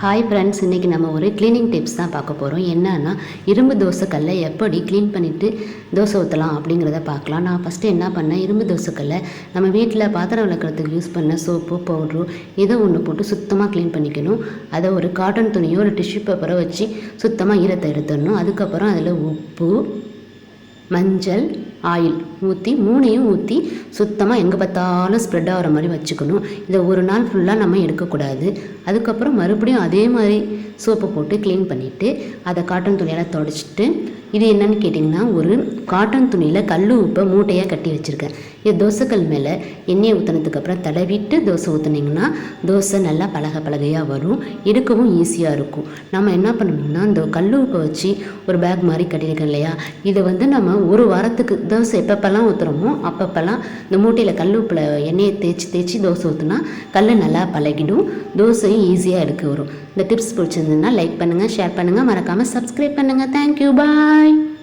Hi friends இன்றைக்கி நம்ம ஒரு க்ளீனிங் டிப்ஸ் தான் பார்க்க போகிறோம் என்னன்னா இரும்பு தோசைக்கல்லை எப்படி க்ளீன் பண்ணிவிட்டு தோசை ஊற்றலாம் அப்படிங்கிறத பார்க்கலாம். நான் ஃபஸ்ட்டு என்ன பண்ணேன்? இரும்பு தோசைக்கல்லை நம்ம வீட்டில் பாத்திரம் விளக்கிறதுக்கு யூஸ் பண்ண சோப்பு பவுட்ரு ஏதோ ஒன்று போட்டு சுத்தமாக க்ளீன் பண்ணிக்கணும். அதை ஒரு காட்டன் துணியோ ஒரு டிஷ்யூ பேப்பரோ வச்சு சுத்தமாக ஈரத்தை எடுத்துடணும். அதுக்கப்புறம் அதில் உப்பு மஞ்சள் ஆயில் ஊற்றி மூணையும் ஊற்றி சுத்தமாக எங்கே பார்த்தாலும் ஸ்ப்ரெட் ஆகிற மாதிரி வச்சுக்கணும். இதை ஒரு நாள் ஃபுல்லாக நம்ம எடுக்கக்கூடாது. அதுக்கப்புறம் மறுபடியும் அதே மாதிரி சோப்பு போட்டு க்ளீன் பண்ணிவிட்டு அதை காட்டன் துணியால் தொடச்சிட்டு இது என்னன்னு கேட்டிங்கன்னா ஒரு காட்டன் துணியில் கல் உப்பை மூட்டையாக கட்டி வச்சுருக்கேன். இது தோசைக்கல் மேலே எண்ணெயை ஊற்றினதுக்கப்புறம் தடவிட்டு தோசை ஊற்றுனீங்கன்னா தோசை நல்லா பலக பலகையாக வரும். எடுக்கவும் ஈஸியாக இருக்கும். நம்ம என்ன பண்ணணும்னா இந்த கல் உப்பை வச்சு ஒரு பேக் மாதிரி கட்டியிருக்கோம் இல்லையா? இதை வந்து நம்ம ஒரு வாரத்துக்கு தோசை எப்பப்பெல்லாம் ஊற்றுறோமோ அப்பப்பெல்லாம் இந்த மூட்டையில் கல் உப்பில் எண்ணெயை தேய்ச்சி தேய்ச்சி தோசை ஊற்றுனா கல் நல்லா பழகிடும். தோசையும் ஈஸியாக எடுக்க வரும். இந்த டிப்ஸ் பிடிச்சிருந்ததுன்னா லைக் பண்ணுங்கள் ஷேர் பண்ணுங்கள் மறக்காமல் சப்ஸ்கிரைப் பண்ணுங்கள் தேங்க்யூ பாய் bye